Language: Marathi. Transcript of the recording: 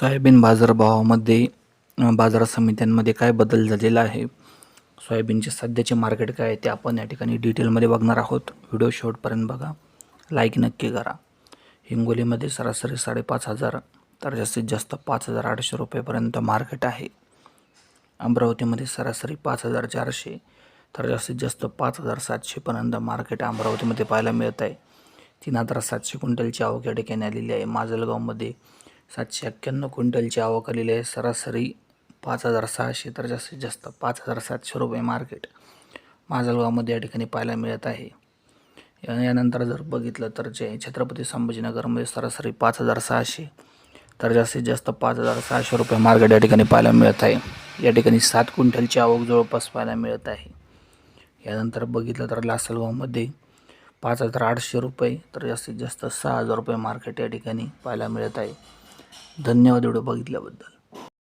सोयाबीन बाजारभावामध्ये बाजार समित्यांमध्ये काय बदल झालेला आहे? सोयाबीनचे सध्याचे मार्केट काय आहे ते आपण या ठिकाणी डिटेलमध्ये बघणार आहोत. व्हिडिओ शेवटपर्यंत बघा. लाईक नक्की करा. हिंगोलीमध्ये सरासरी साडेपाच हजार तर जास्तीत जास्त पाच हजार आठशे रुपयेपर्यंत मार्केट आहे. अमरावतीमध्ये सरासरी पाच हजार चारशे तर जास्तीत जास्त पाच हजार सातशेपर्यंत मार्केट अमरावतीमध्ये पाहायला मिळत आहे. तीन हजार सातशे क्विंटलची आवक या ठिकाणी आलेली आहे. माजलगावमध्ये सातशे एक्क्याण्णव क्विंटलची आवक आलेली आहे. सरासरी पाच हजार सहाशे तर जास्तीत जास्त पाच हजार सातशे रुपये मार्केट माजलगावमध्ये या ठिकाणी पाहायला मिळत आहे. यानंतर जर बघितलं तर जे छत्रपती संभाजीनगरमध्ये सरासरी पाच हजार सहाशे तर जास्तीत जास्त पाच हजार सहाशे रुपये मार्केट या ठिकाणी पाहायला मिळत आहे. या ठिकाणी सात क्विंटलची आवक जवळपास पाहायला मिळत आहे. यानंतर बघितलं तर लासलगावमध्ये पाच हजार आठशे रुपये तर जास्तीत जास्त सहा हजार रुपये मार्केट या ठिकाणी पाहायला मिळत आहे. धन्यवाद एवढं बघितल्याबद्दल.